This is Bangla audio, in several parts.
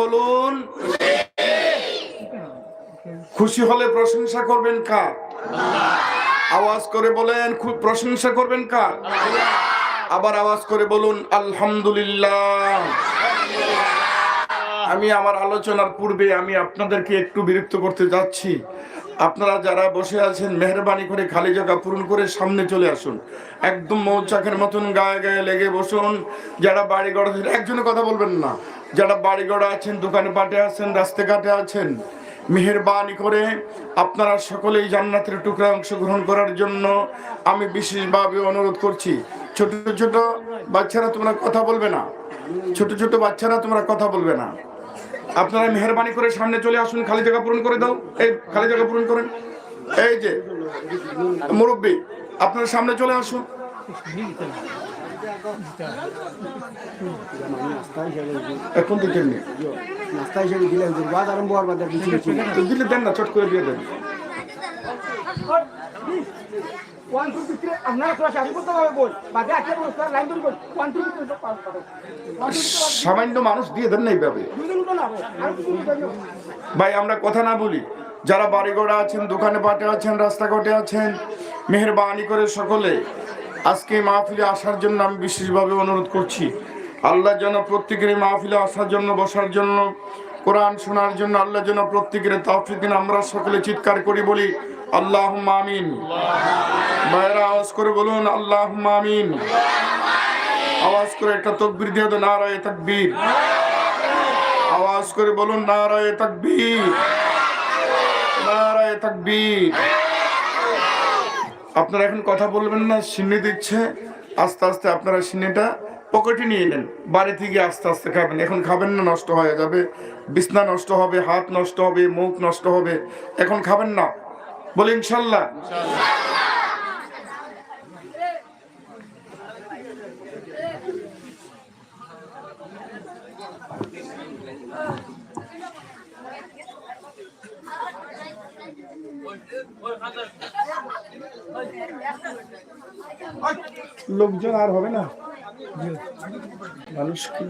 বলুন। খুশি হলে প্রশংসা করবেন কার? আওয়াজ করে বলেন, খুব প্রশংসা করবেন কার? আবার আওয়াজ করে বলুন, আলহামদুলিল্লাহ। আমি আমার আলোচনার পূর্বে আমি আপনাদেরকে একটু বিরক্ত করতে যাচ্ছি। আপনারা যারা বসে আছেন, মেহরবানি করে খালি জায়গা পূরণ করে সামনে চলে আসুন। একদম মৌচাকের মতন গায়ে গায়ে লেগে বসুন। যারা বাড়ি গড়া একজনে কথা বলবেন না। যারা বাড়ি গড়া আছেন দোকানে পাটে আছেন, রাস্তাঘাটে আছেন, মেহরবানি করে আপনারা সকলেই জান্নাতের টুকরা অংশগ্রহণ করার জন্য আমি বিশেষভাবে অনুরোধ করছি। ছোট ছোট বাচ্চারা তোমরা কথা বলবে না। ছোট ছোট বাচ্চারা তোমরা কথা বলবে না। আপনারা মেহরবানি করে সামনে চলে আসুন, খালি জায়গা পূরণ করে দাও। এই, খালি জায়গা পূরণ করেন। এই যে, মুরব্বী, আপনারা সামনে চলে আসুন। এখন দিচ্ছেন নি নাস্তা হিসেবে দিলে হুজুর বাদ আরম্ভ হওয়ার বাদে কিছু কিছু তো দিলে দেন না চট করে দিয়ে দেন। ওয়ান টু থ্রি আপনারা ক্লাস আগে করতে পারবে বল? বাকি আছে বল স্যার লাইন ধরে বল। One two three one two three সামান্য মানুষ দিয়ে দেন না এইভাবে। তো ভাই আমরা কথা না বলি। যারা বাড়িঘোড়া আছেন দোকানে পাটে আছেন রাস্তাঘাটে আছেন মেহরবানি করে সকলে আজকে মাহফিলে আসার জন্য আমি বিশেষভাবে অনুরোধ করছি। আল্লাহ যেন প্রত্যেকের মাহফিলে আসার জন্য, বসার জন্য, কোরআন শোনার জন্য আল্লাহ যেন প্রত্যেকের তৌফিক দিন। আমরা সকলে চিৎকার করি, বলি আল্লাহ মামিন ভাইরা আওয়াজ করে বলুন আল্লাহ মামিন আওয়াজ করে একটা তকবির দিয়ে দেন নারায় তাকবীর। আওয়াজ করে বলুন, নারায় তাকবীর। নারায় তাকবীর। আপনারা এখন কথা বলবেন না সিন্নি দিচ্ছে আস্তে আস্তে আপনারা সিন্নিটা পকেটে নিয়ে নেন বাড়ি থেকে আস্তে আস্তে খাবেন এখন খাবেন না নষ্ট হয়ে যাবে বিছনা নষ্ট হবে হাত নষ্ট হবে মুখ নষ্ট হবে এখন খাবেন না বলি ইনশাল্লাহ লোকজন আর হবে না? মানুষ কি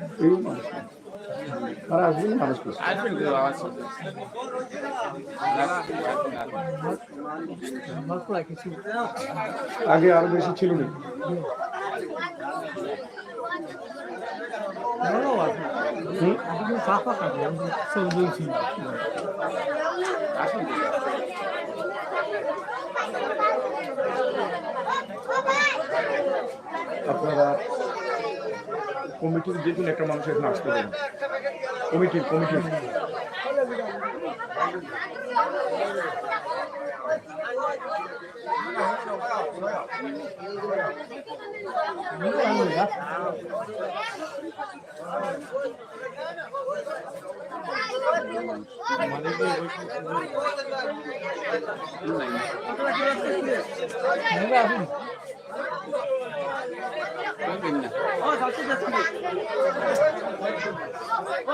মানুষ? আগে আরও বেশি ছিল না? আপনারা কমিটির যে কোনো একটা মানুষ এখানে আসতে পারেন কমিটির কমিটির।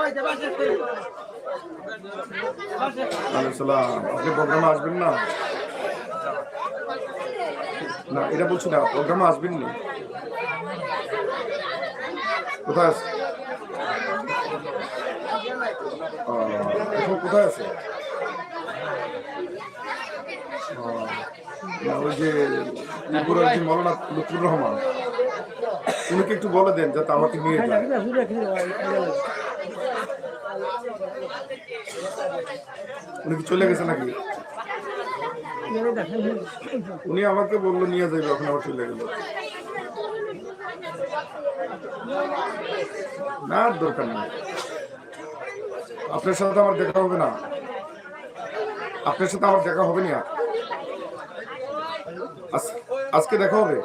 আলাইসালাম আপনি প্রোগ্রামে আসবেন না? না, এটা বলছি না, প্রোগ্রামে আসবেন না। কোথায় আছে? এখন কোথায় আছে? ওই যে ত্রিপুরার যে মৌলানা লুৎফুর রহমান, উনিকে একটু বলে দেন, যাতে আমাকে নিয়ে যায়। উনি চলে গেছে নাকি? উনি আমাকে বলল নিয়ে যাবে এখন আবার চলে গেল। না দরকার নেই। আপনার সাথে আমার দেখা হবে না। আপনার সাথে আমার দেখা হবে না। আজ- আজকে দেখা হবে?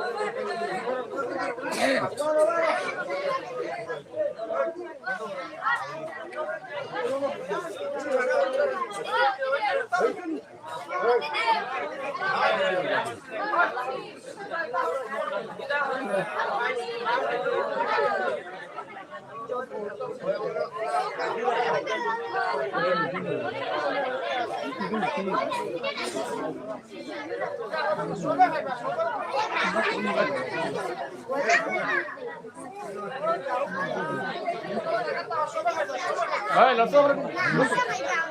Hey, let's go.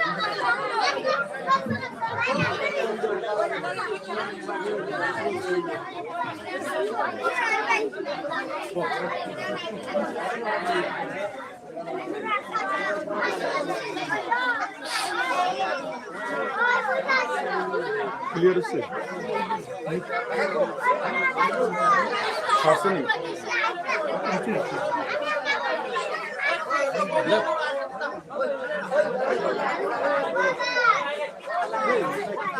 Clear ise.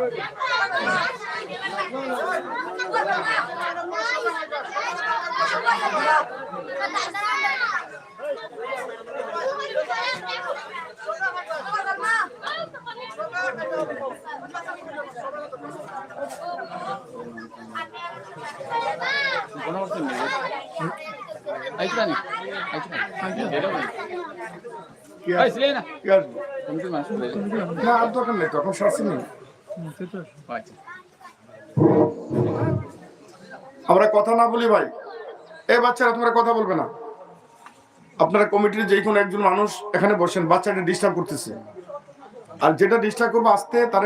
Aitrani. Aitrani. Aitrani. Aitrani. Aitrani. Aitrani. আমরা কথা না বলি ভাই। এ বাচ্চারা তোমরা কথা বলবে না। আপনারা কমিটির যে কোনো একজন মানুষ এখানে বসেন বাচ্চাটা ডিস্টার্ব করতেছে। আর যেটা ডিস্টার্ব করব আসতে তার